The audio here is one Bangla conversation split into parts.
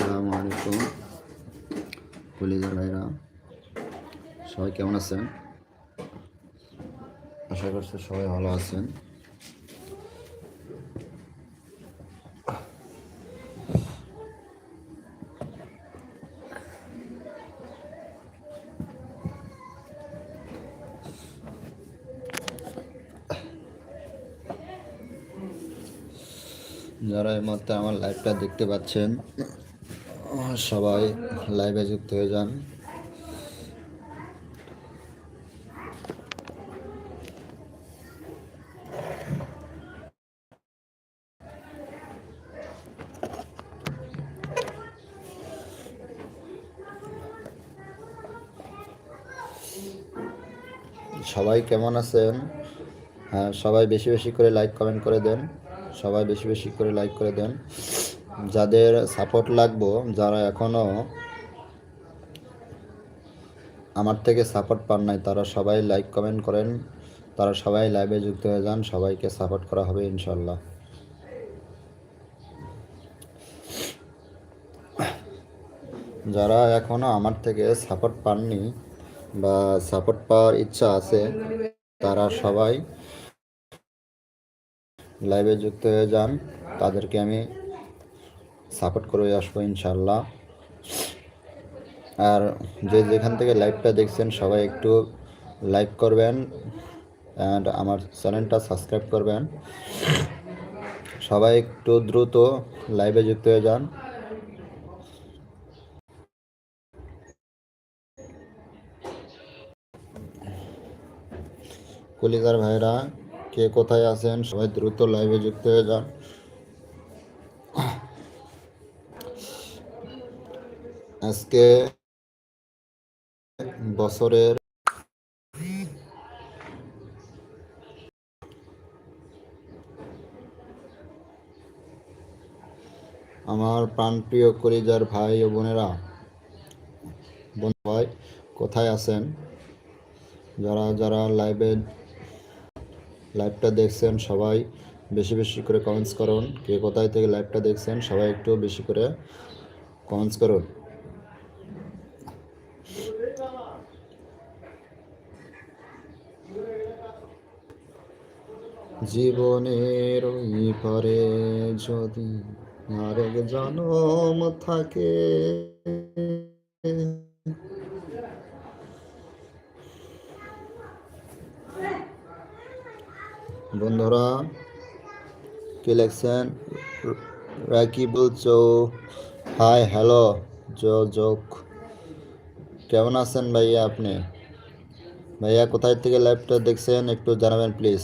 আসসালামু আলাইকুম। কলিজার ভাইরা, সবাই কেমন আছেন? আশা করছি সবাই ভালো আছেন। যারা এই মুহূর্তে আমার লাইভটা দেখতে পাচ্ছেন সবাই লাইভে যুক্ত হয়ে যান। সবাই কেমন আছেন? হ্যাঁ সবাই বেশি বেশি করে লাইক কমেন্ট করে দেন। সবাই বেশি বেশি করে লাইক করে দেন। যাদের সাপোর্ট লাগবো, যারা এখনও আমার থেকে সাপোর্ট পান নাই, তারা সবাই লাইক কমেন্ট করেন। তারা সবাই লাইভে যুক্ত হয়ে যান, সবাইকে সাপোর্ট করা হবে ইনশাল্লাহ যারা এখনও আমার থেকে সাপোর্ট পাননি বা সাপোর্ট পাওয়ার ইচ্ছা আছে, তারা সবাই লাইভে যুক্ত হয়ে যান। তাদেরকে আমি সাপোর্ট করে আসব ইনশাল্লাহ। আর যে যেখান থেকে লাইভটা দেখছেন, সবাই একটু লাইক করবেন অ্যান্ড আমার চ্যানেলটা সাবস্ক্রাইব করবেন। সবাই একটু দ্রুত লাইভে যুক্ত হয়ে যান। কলিজার ভাইরা, কে কোথায় আছেন? সবাই দ্রুত লাইভে যুক্ত হয়ে যান। আজকে বছরের আমার প্রাণপ্রিয় কলিজার ভাই ও বোনেরা, বোন ভাই, কোথায় আছেন? যারা যারা লাইভে লাইভটা দেখছেন, সবাই বেশি বেশি করে কমেন্টস করুন। কে কোথায় থেকে লাইভটা দেখছেন, সবাই একটু বেশি করে কমেন্টস করুন। জীবনের ওই পরে যদি আরেক জনম থাকে। বন্ধুরা, কি লেখছেন? রাকিবুল চৌ হাই, হ্যালো যোগ কেমন আছেন ভাইয়া আপনি? ভাইয়া, কোথায় থেকে লাইভটা দেখছেন একটু জানাবেন প্লিজ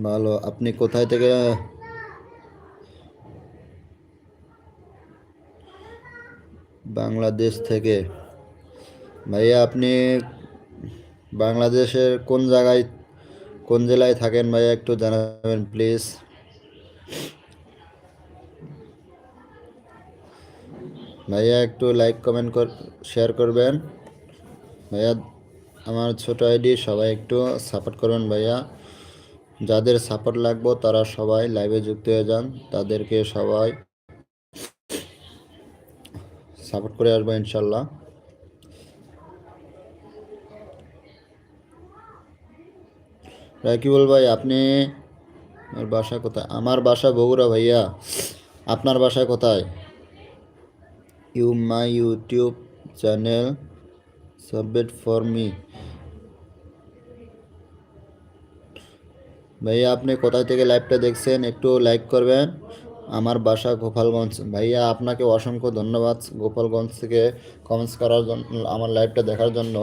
ভালো, আপনি কোথায় থেকে? বাংলাদেশ থেকে। ভাইয়া, আপনি বাংলাদেশের কোন জায়গায়, কোন জেলায় থাকেন? ভাইয়া, একটু জানাবেন, প্লিজ। ভাইয়া, একটু লাইক, কমেন্ট কর, শেয়ার করবেন। ভাইয়া, আমার ছোট আইডি, সবাই একটু সাপোর্ট করবেন, ভাইয়া। যাদের সাপোর্ট লাগবো, তারা সবাই লাইভে যুক্ত হয়ে যান। তাদেরকে সবাই সাপোর্ট করে আসব ইনশাল্লাহ। রাকিবুল ভাই, আপনি বাসা কোথায়? আমার বাসা বগুড়া ভাইয়া। আপনার বাসা কোথায়? You my YouTube channel submit for me. ভাইয়া, আপনি কোথায় থেকে লাইভটা দেখছেন একটু লাইক করবেন। আমার বাসা গোপালগঞ্জ। ভাইয়া, আপনাকে অসংখ্য ধন্যবাদ গোপালগঞ্জ থেকে কমেন্টস করার জন্য আমার লাইভটা দেখার জন্য।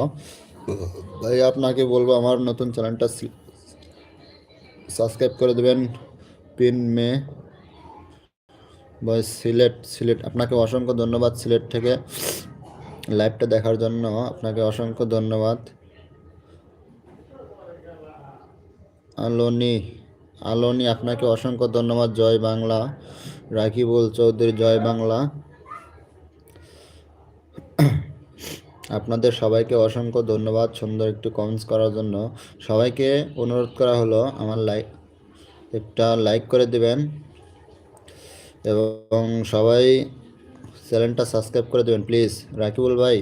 ভাইয়া, আপনাকে বলব, আমার নতুন চ্যানেলটা সাবস্ক্রাইব করে দেবেন। পিন মে বয় সিলেট সিলেট। আপনাকে অসংখ্য ধন্যবাদ সিলেট থেকে লাইভটা দেখার জন্য। আপনাকে অসংখ্য ধন্যবাদ। আলোনি আলোনি, আপনাকে অসংখ্য ধন্যবাদ। জয় বাংলা। রাকিবুল চৌধুরী জয় বাংলা। আপনাদের সবাইকে অসংখ্য ধন্যবাদ সুন্দর একটু কমেন্টস করার জন্য। সবাইকে অনুরোধ করা হলো, আমার লাইক একটা লাইক করে দিবেন এবং সবাই চ্যানেলটা সাবস্ক্রাইব করে দেবেন প্লিজ রাকিবুল ভাই,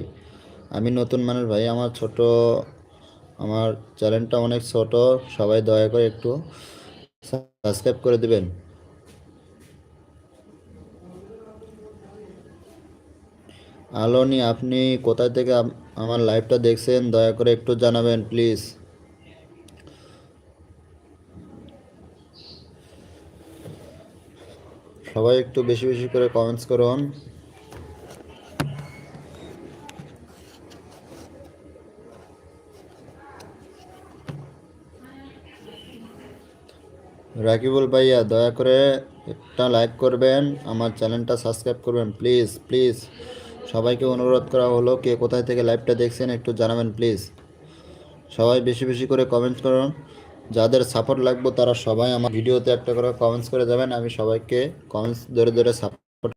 আমি নতুন মানুষ ভাই, আমার ছোট আমার চ্যানেলটা অনেক ছোট, সবাই দয়া করে একটু সাবস্ক্রাইব করে দিবেন। আলোনি, আপনি কোথায় থেকে আমার লাইভটা দেখছেন, দয়া করে একটু জানাবেন, প্লিজ। সবাই একটু বেশি বেশি করে কমেন্টস করুন। রাকিবুল ভাইয়া, দয়া করে একটা লাইক করবেন, আমার চ্যানেলটা সাবস্ক্রাইব করবেন, প্লিজ প্লিজ। সবাইকে অনুরোধ করা হলো কে কোথায় থেকে লাইভটা দেখছেন, একটু জানাবেন, প্লিজ। সবাই বেশি বেশি করে কমেন্টস করুন। যাদের সাপোর্ট লাগবে, তারা সবাই আমার ভিডিওতে একটা করে কমেন্টস করে যাবেন। আমি সবাইকে কমেন্টস ধরে ধরে সাপোর্ট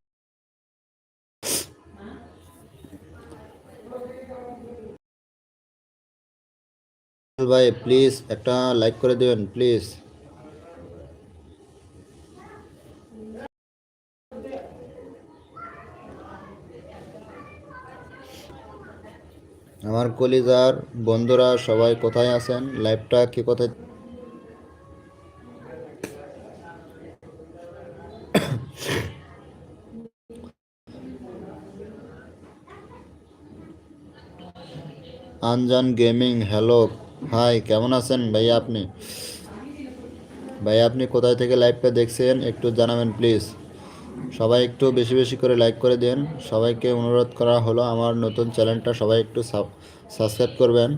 ভাই, প্লিজ একটা লাইক করে দেবেন, প্লিজ। আমার কলিজার বন্ধুরা সবাই কোথায় আছেন? লাইভটা কি কোথায়? Anjaan gaming, hello. হাই, কেমন আছেন ভাইয়া আপনি? ভাইয়া আপনি কোথায় থেকে লাইভটা দেখছেন একটু জানাবেন প্লিজ। সবাই একটু বেশি বেশি করে লাইক করে দেন। সবাইকে অনুরোধ করা হলো আমার নতুন চ্যানেলটা সবাই একটু সাবস্ক্রাইব করবেন।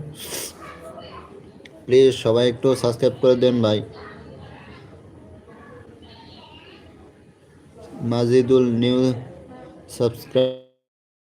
প্লিজ সবাই একটু সাবস্ক্রাইব করে দেন ভাই। Majidul new subscribe